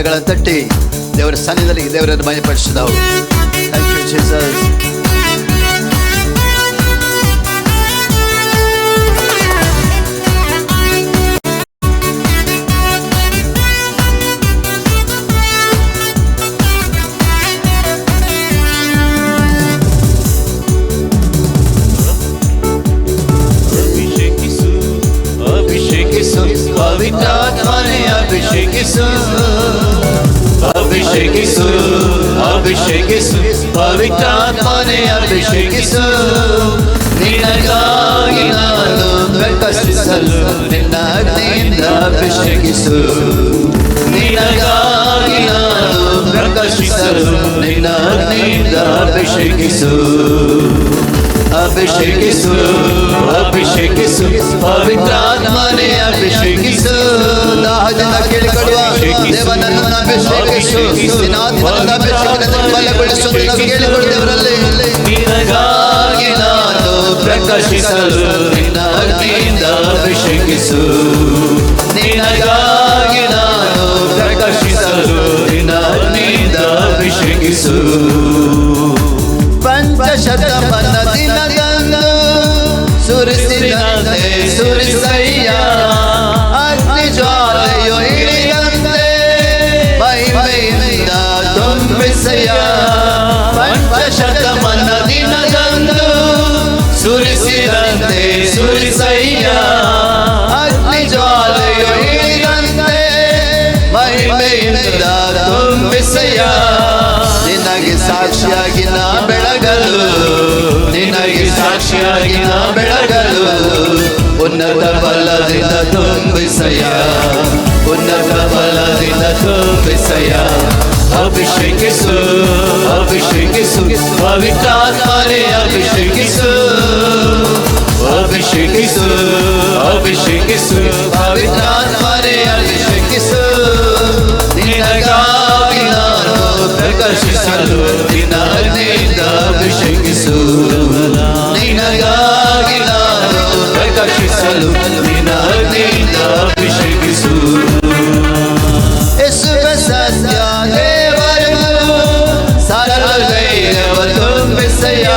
ಕರಗಳನ್ನು ತಟ್ಟಿ ದೇವರ ಸನ್ನಿಧಿಯಲ್ಲಿ ದೇವರನ್ನು ಮಯಪಡಿಸಿದವು ಥ್ಯಾಂಕ್ ಯು ಜೀಸಸ್ ಅಭಿಷೇಕಿಸು ಅಭಿಷೇಕಿಸು, ಪವಿತ್ರಾತ್ಮನೆ ಅಭಿಷೇಕಿಸು. ನಿನಗಾಗಿ ನಾನು ಪ್ರಕಟಿಸಲು ನಿನ್ನ ಅಗ್ನಿಯಿಂದ ಅಭಿಷೇಕಿಸು. ನಿನಗಾಗಿ ನಾನು ಪ್ರಕಟಿಸಲು ನಿನ್ನ ಅಗ್ನಿಯಿಂದ ಅಭಿಷೇಕಿಸು. ಅಭಿಷೇಕಿಸು ಅಭಿಷೇಕಿಸು, ಪವಿತ್ರಾತ್ಮನೆ ಅಭಿಷೇಕಿಸು. ನಿನಗಾಗಿ ನಾನು ಪ್ರಕಾಶಿಸಲು ನಿನ್ನ ಅಭಿಷೇಕಿಸು. ನಾನು ಪ್ರಕಾಶಿಸಲು ಪಂಚಶತಮನ ದಿನದಂದು ಸುರಿಸಿದಂತೆ ಸುರಿಸಯ್ಯ ಸಾಕ್ಷಿಯಾಗಿ ನಾ ಬೆಳಗಲು. ನಿನಗೆ ಸಾಕ್ಷಿಯಾಗಿ ನಾ ಬೆಳಗಲು. ಉನ್ನತ ಬಲದಿಂದ ತುಂಬಿಸಯ ಉನ್ನತ ಬಲದಿಂದ ತುಂಬಿಸಯ ಅಭಿಷೇಕಿಸು ಅಭಿಷೇಕಿಸು. ಪವಿತ್ರಾತ್ಮನೆ ಅಭಿಷೇಕಿಸು. ಅಭಿಷೇಕಿಸು ಅಭಿಷೇಕಿಸು. ಪವಿತ್ರಾತ್ಮನೆ ಅಭಿಷೇಕಿಸು ನಿನಗಾಗಿ ನಾನು ಪ್ರಕಾಶಿಸಲು ನಿನ್ನ ಅಗ್ನಿಯಿಂದ ಅಭಿಷೇಕಿಸು ಯೇಸುವ ಸತ್ಯ ದೇವರು ಸರಳ ಧೈರ್ಯವ ತುಂಬಿಸಯ್ಯ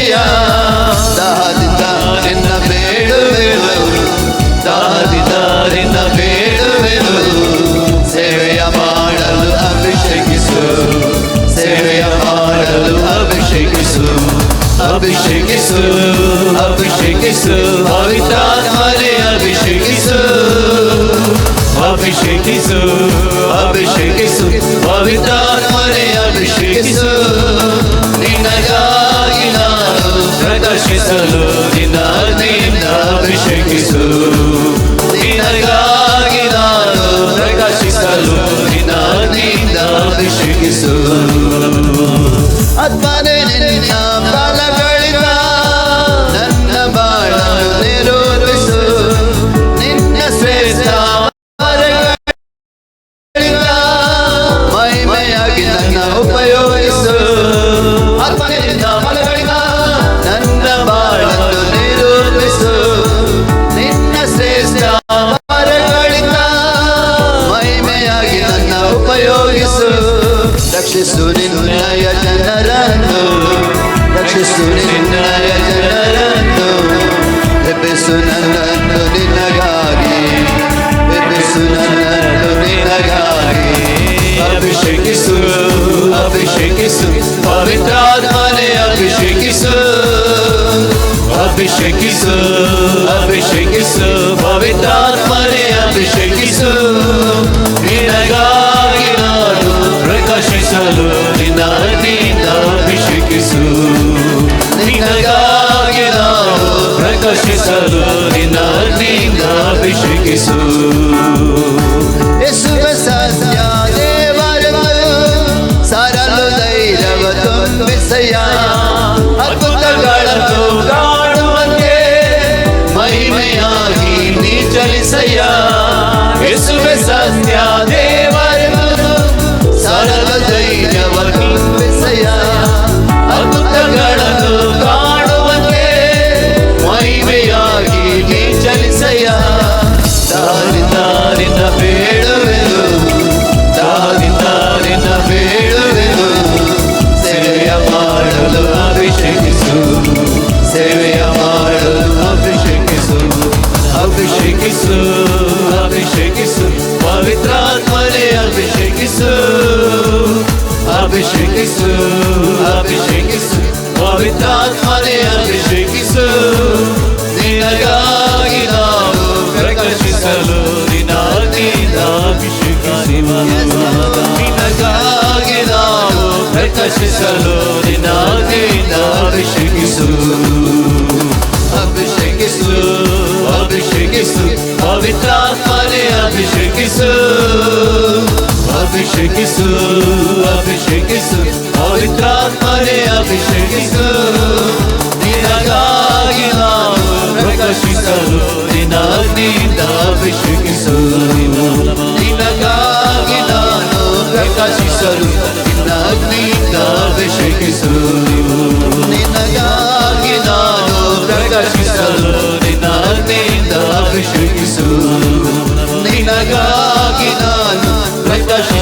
ಚಲಿಸಯ್ಯ ದಾಹದಿಂದ ನಿನ್ನ ಬೇಡುವೆನು ದಾರಿದಾರಿನ ಬೇಡುವೆನು. ಸೇವೆಯ ಮಾಡಲು ಅಭಿಷೇಕಿಸು, ಸೇವೆಯ ಮಾಡಲು ಅಭಿಷೇಕಿಸು ಅಭಿಷೇಕಿಸು ಅಭಿಷೇಕಿಸು, ಪವಿತ್ರಾತ್ಮನೆ ಅಭಿಷೇಕಿಸು ಅಭಿಷೇಕಿಸು ಅಭಿಷೇಕಿಸು ಪವಿತ್ರಾತ್ಮನೆ ಪ್ರದರ್ಶಿಸಲು ನಿನ್ನ ಅಗ್ನಿಯಿಂದ ಅಭಿಷೇಕಿಸು. ನಿನಗಾಗಿ ನಾನು ಪ್ರಕಾಶಿಸಲು ನಿನ್ನ ಅಗ್ನಿಯಿಂದ ಅಭಿಷೇಕಿಸು. ಆತ್ಮನೇ ರಕ್ಷಿಸು ನಿನ್ನಯ ಜನರನ್ನು ಎಬ್ಬಿಸು ನನ್ನನ್ನು ನಿನಗಾಗಿ ಎಬ್ಬಿಸು ನನ್ನನ್ನು ನಿನಗಾಗಿ ಅಭಿಷೇಕಿಸು ಅಭಿಷೇಕಿಸು ಪವಿತ್ರಾತ್ಮನೆ ಅಭಿಷೇಕಿಸು ಅಭಿಷೇಕಿಸು ಅಭಿಷೇಕಿಸು ಪವಿತ್ರಾತ್ಮನೆ ಅಭಿಷೇಕಿಸು ನಿನಗಾಗಿ ನಾನು ಪ್ರಕಾಶಿಸಲು ಪ್ರಕಾಶಿಸಲು ನಿನ್ನ ಅಗ್ನಿಯಿಂದ ಅಭಿಷೇಕಿಸು ಯೇಸುವ ಸತ್ಯ ದೇವರನ್ನು ಸರಳು ಧೈರ್ಯವ ತುಂಬಿಸಯ್ಯ ಅದ್ಭುತಗಳನ್ನು ಕಾಣುವಂತೆ ಮಹಿಮೆಯಾಗಿ ಚಲಿಸಯ್ಯ ಯೇಸುವೆ ಸತ್ಯ ಅಭಿಷೇಕಿಸು ಅಭಿಷೇಕಿಸು ಪವಿತ್ರಾತ್ಮನೆ ಅಭಿಷೇಕಿಸು ಅಭಿಷೇಕಿಸು ಅಭಿಷೇಕಿಸು ಪವಿತ್ರಾತ್ಮನೆ ಅಭಿಷೇಕಿಸು ನಿನಗಾಗಿ ನಾವು ಪ್ರಕಾಶಿಸಲು ನಿನ್ನ ಅಗ್ನಿಯಿಂದ ಅಭಿಷೇಕಿಸಿ ನಿನಗಾಗಿ ನಾವು ಪ್ರಕಾಶಿಸಲು ನಿನ್ನ ಅಗ್ನಿಯಿಂದ ಅಭಿಷೇಕಿಸು ಅಭಿಷೇಕಿಸು ಅಭಿಷೇಕಿಸು ಪವಿತ್ರಾತ್ಮನೆ ಅಭಿಷೇಕಿಸು. ಅಭಿಷೇಕಿಸು ಅಭಿಷೇಕಿಸು. ಪವಿತ್ರಾತ್ಮನೆ ಅಭಿಷೇಕಿಸು. ನಿನಗಾಗಿ ನಾವು ಪ್ರಕಾಶಿಸಲು ನಿನ್ನ ಅಗ್ನಿಯಿಂದ ಅಭಿಷೇಕಿಸು. ನಿನಗಾಗಿ ನಾನು ಪ್ರಕಾಶಿಸಲು ನಿನ್ನ ಅಗ್ನಿಯಿಂದ ಅಭಿಷೇಕಿಸು. ನಿನಗಾಗಿ